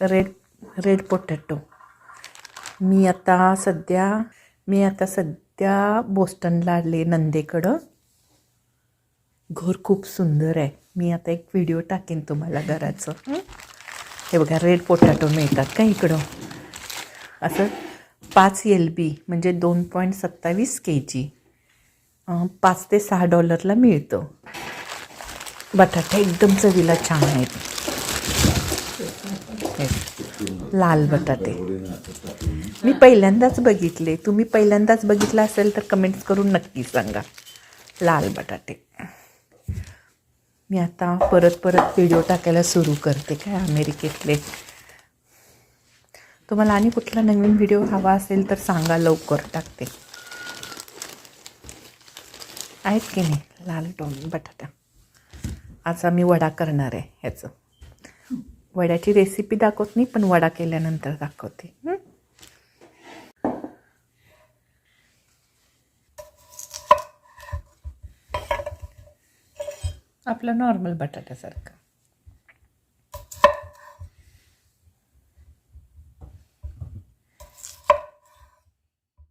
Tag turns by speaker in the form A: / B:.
A: Red red potato मी आता सध्या मी आता सध्या बोस्टनला आले नंदेकडं. घर खूप सुंदर आहे. मी आता एक व्हिडिओ टाकेन तुम्हाला घराचं. हे? बघा रेड पोटॅटो मिळतात का इकडं? असं पाच एल बी म्हणजे दोन पॉईंट सत्तावीस के जी पाच ते सहा डॉलरला मिळतं. बटाटे एकदम चवीला छान आहेत. हे, लाल बटाटे. मी पहिल्यांदाच बघितले. तुम्ही पहिल्यांदाच बघितलं असेल तर कमेंट्स करून नक्की सांगा. लाल बटाटे. मी आता परत परत व्हिडिओ टाकायला सुरू करते काय अमेरिकेतले. तुम्हाला आणि कुठला नवीन व्हिडिओ हवा असेल तर सांगा लवकर टाकते. आहेत की नाही? लाल टोम बटाटा. आज आम्ही वडा करणार आहे ह्याचं. वड्याची रेसिपी दाखवत नाही पण वडा केल्यानंतर दाखवते. आपलं नॉर्मल बटाट्यासारखं.